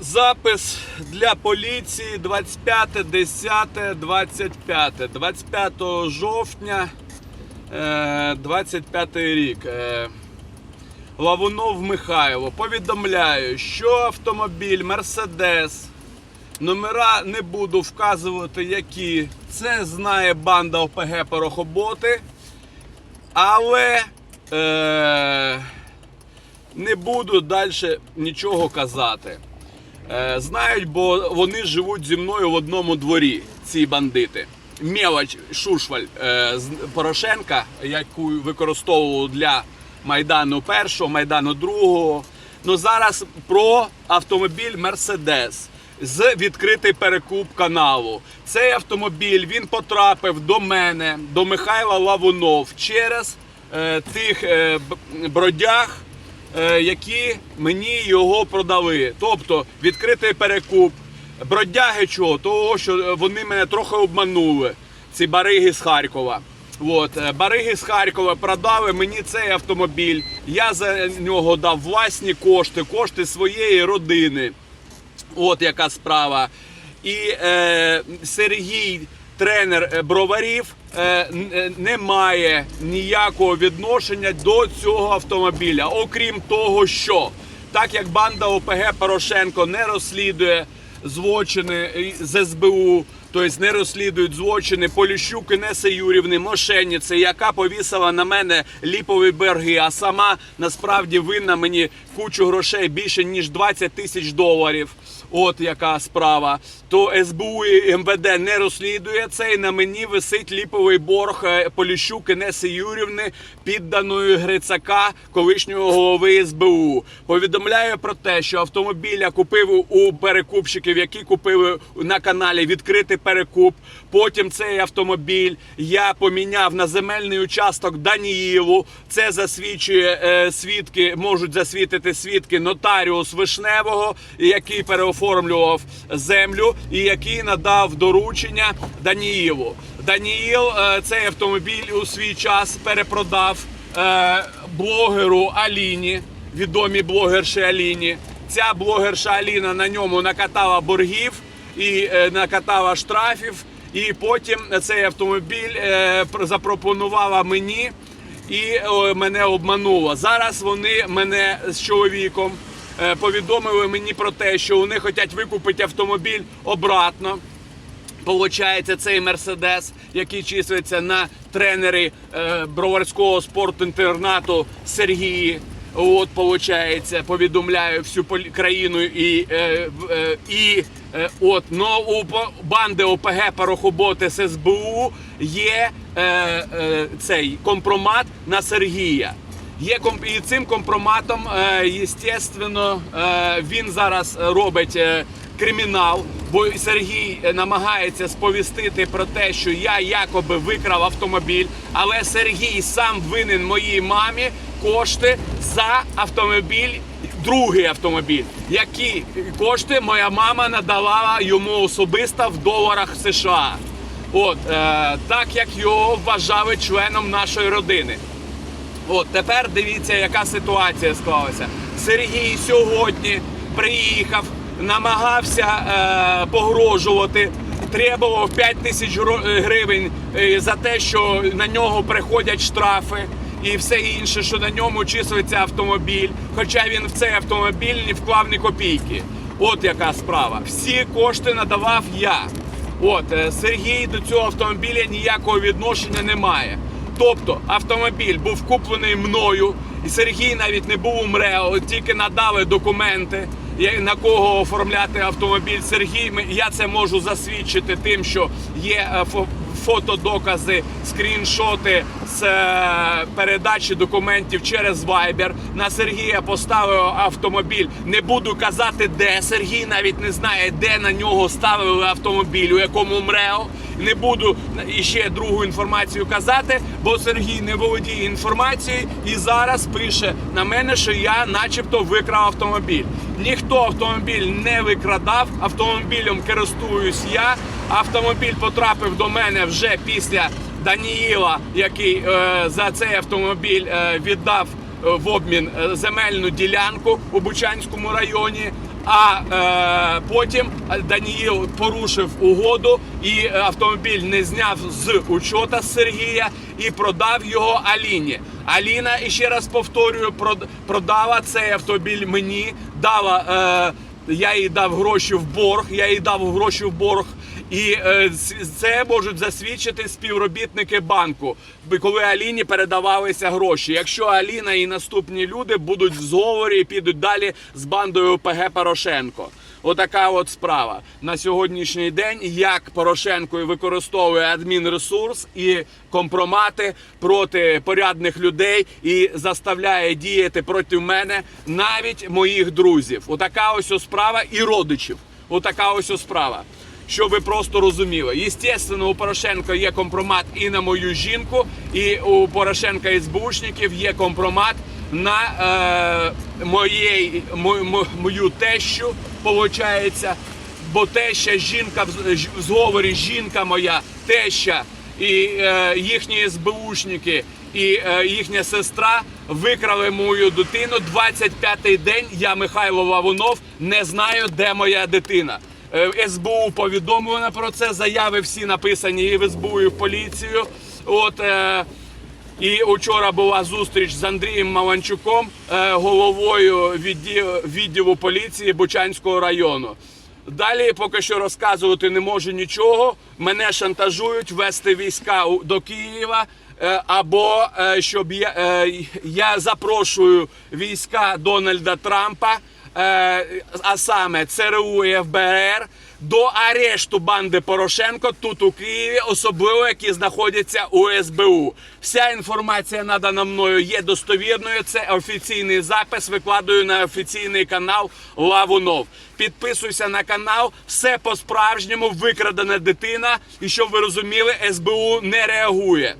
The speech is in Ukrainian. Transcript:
Запис для поліції 25, 10, 25. 25 жовтня е, 25 рік. Е, Лавунов Михайло. Повідомляю, що автомобіль Мерседес. Номера не буду вказувати, які. Це знає банда ОПГ Порохоботи. Але е, не буду далі нічого казати. Е, знають, бо вони живуть зі мною в одному дворі, ці бандити. Мелоч Шушваль е, з Порошенка, яку використовував для Майдану першого, Майдану другого. Ну зараз про автомобіль Мерседес з відкритий перекуп каналу. Цей автомобіль він потрапив до мене, до Михайла Лавунов через е, тих е, бродяг, які мені його продали. Тобто відкритий перекуп. Бродяги чого? Того, що вони мене трохи обманули. Ці бариги з Харкова. От, е, бариги з Харкова продали мені цей автомобіль. Я за нього дав власні кошти, кошти своєї родини. От яка справа. І е, Сергій, тренер е, броварів, е, е, не має ніякого відношення до цього автомобіля. Окрім того, що так як банда ОПГ Порошенко не розслідує злочини з СБУ, тобто не розслідують злочини Поліщук Інеси Юрівни, мошенниці, яка повісила на мене ліпові берги, а сама насправді винна мені кучу грошей більше ніж 20 тисяч доларів. От яка справа. То СБУ і МВД не розслідує це, і на мені висить ліповий борг е, Поліщук Інеси Юрівни, підданої Грицака, колишнього голови СБУ. Повідомляю про те, що автомобіль я купив у перекупщиків, які купили на каналі відкритий перекуп. Потім цей автомобіль я поміняв на земельний участок Даніїлу. Це засвідчує е, свідки, можуть засвідити свідки нотаріус Вишневого, який переоформлював землю і який надав доручення Даніїлу. Даніїл е, цей автомобіль у свій час перепродав е, блогеру Аліні, відомій блогерші Аліні. Ця блогерша Аліна на ньому накатала боргів і е, накатала штрафів. І потім цей автомобіль запропонувала мені і мене обманула. Зараз вони мене з чоловіком повідомили мені про те, що вони хочуть викупити автомобіль обратно. Получається, цей мерседес, який числиться на тренері е, броварського спортінтернату Сергії. От, получається, повідомляю всю країну і, е, е, і е, от, но у банди ОПГ Парохоботи з СБУ є е, е, цей компромат на Сергія. Є комп... і цим компроматом, е, е, він зараз робить е, кримінал, бо Сергій намагається сповістити про те, що я якоби викрав автомобіль, але Сергій сам винен моїй мамі кошти за автомобіль. Другий автомобіль, які кошти моя мама надала йому особисто в доларах США. От е, так як його вважали членом нашої родини. От тепер дивіться, яка ситуація склалася. Сергій сьогодні приїхав, намагався е, погрожувати, требував 5 тисяч е, гривень е, за те, що на нього приходять штрафи. І все інше, що на ньому числиться автомобіль, хоча він в цей автомобіль не вклав ні копійки. От яка справа. Всі кошти надавав я. От е, Сергій до цього автомобіля ніякого відношення не має. Тобто автомобіль був куплений мною, і Сергій навіть не був у МРЕО, тільки надали документи, на кого оформляти автомобіль. Сергій, я це можу засвідчити тим, що є е, фотодокази, скріншоти з е, передачі документів через Viber. На Сергія поставив автомобіль. Не буду казати, де Сергій навіть не знає, де на нього ставили автомобіль, у якому МРЕО. Не буду іще другу інформацію казати, бо Сергій не володіє інформацією і зараз пише на мене, що я, начебто, викрав автомобіль. Ніхто автомобіль не викрадав, автомобілем користуюсь я. Автомобіль потрапив до мене вже після Даніїла, який е, за цей автомобіль е, віддав в обмін е, земельну ділянку у Бучанському районі. А е, потім Даніїл порушив угоду і е, автомобіль не зняв з учота Сергія і продав його Аліні. Аліна, і ще раз повторюю, прод- продала цей автомобіль мені, дала. Е, я їй дав гроші в борг, я їй дав гроші в борг. І е, це можуть засвідчити співробітники банку, коли Аліні передавалися гроші. Якщо Аліна і наступні люди будуть в зговорі і підуть далі з бандою ПГ Порошенко. Отака от справа на сьогоднішній день, як Порошенко використовує адмінресурс і компромати проти порядних людей і заставляє діяти проти мене навіть моїх друзів. Отака ось справа і родичів. Отака ось справа. Щоб ви просто розуміли. Єстественно, у Порошенка є компромат і на мою жінку, і у Порошенка і СБУшників є компромат на е, моєї, мо- мо- мою тещу, виходить. Бо теща жінка в зговорі жінка моя, теща і е, їхні СБУшники і е, їхня сестра викрали мою дитину. 25-й день я Михайло Лавунов не знаю, де моя дитина. Е, СБУ повідомлено про це. Заяви всі написані і в СБУ, і в поліцію. От е, і вчора була зустріч з Андрієм Маланчуком, е, головою відділу, поліції Бучанського району. Далі поки що розказувати не можу нічого. Мене шантажують вести війська до Києва. Або щоб я, я запрошую війська Дональда Трампа, а саме ЦРУ і ФБР, до арешту банди Порошенко тут у Києві, особливо які знаходяться у СБУ. Вся інформація надана мною є достовірною. Це офіційний запис. Викладаю на офіційний канал Лавунов. Підписуйся на канал. Все по справжньому викрадена дитина. І щоб ви розуміли, СБУ не реагує.